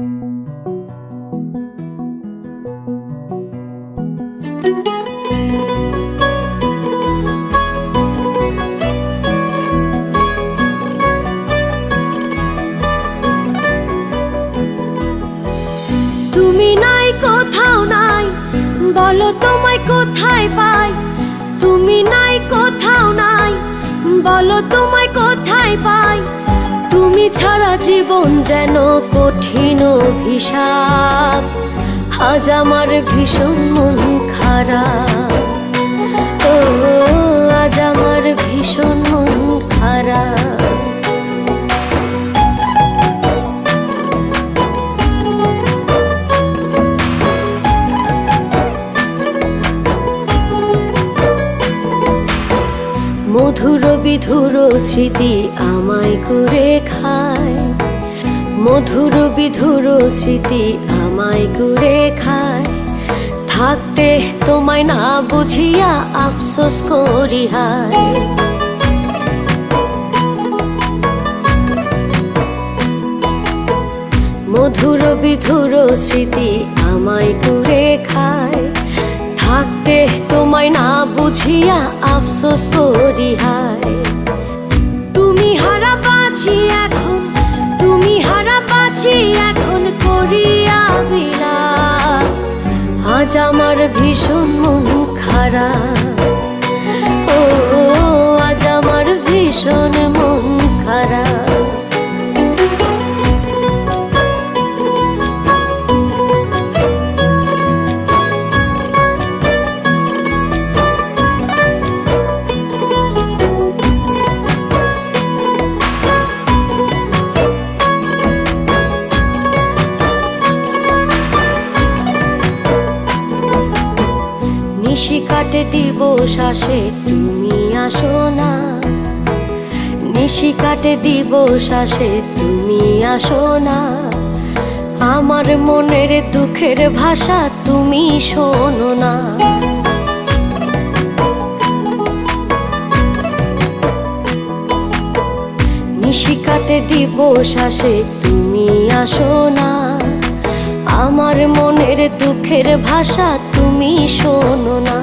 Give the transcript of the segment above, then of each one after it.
তুমি নাই, কোথাও নাই, বলো তোমায় কোথায় পাই? তুমি নাই, কোথাও নাই, বলো তোমায় কোথায় পাই? তুমি ছাড়া জীবন যেন কঠিন অভিশাপ। আজ আমার ভীষণ মন খারাপ। ও আজ আমার বিধুর স্মৃতি আমায় করে খায়। মধুর বিধুর স্মৃতি আমায় করে খায়। থাকতে তোমায় না বুঝিয়া আফসোস করি হায়। মধুর বিধুর স্মৃতি আমায় করে খায়। বুঝিয়া আফসোস করি, হায়। তুমি হারা বাঁচি এখন, তুমি হারা বাঁচি এখন করিয়া বিলা আজ আমার ভীষণ মন খারাপ। কাটে দিব শ্বাসে, তুমি আসো না। নিশি কাটে দিব শ্বাসে, তুমি আসো না। আমার মনের দুঃখের ভাষা তুমি শোনো না। নিশি কাটে দিব শ্বাসে, তুমি আসো না। আমার মনের দুঃখের ভাষা তুমি শোনো না।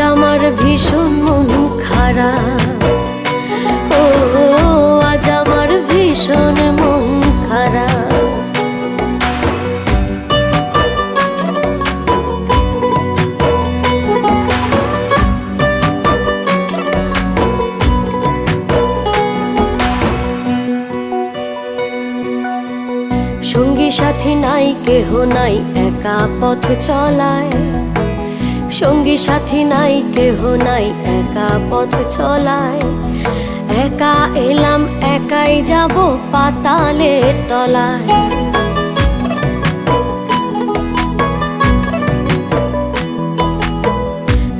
আমার ভীষণ মন খারাপ। ও, আজ আমার ভীষণ মন খারাপ। সঙ্গী সাথী নাই, কেহ নাই, একা পথ চলায়। সঙ্গী সাথী নাই, কেহ নাই, একা পথ চলায় একা এলাম, একাই যাব পাতালের তলায়।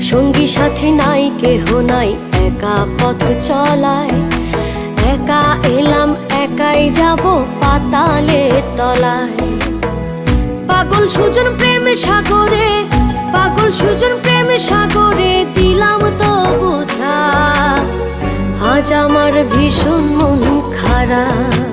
সঙ্গী সাথী নাই, কেহ নাই, একা পথ চলায় একা এলাম, একাই যাব পাতালের তলায়। পাগল সুজন প্রেম সাগরে পাগল সুজন প্রেম সাগরে দিলাম তো বোঝা। আজ আমার ভীষণ মন খারাপ আজ আমার ভীষণ মন খারাপ।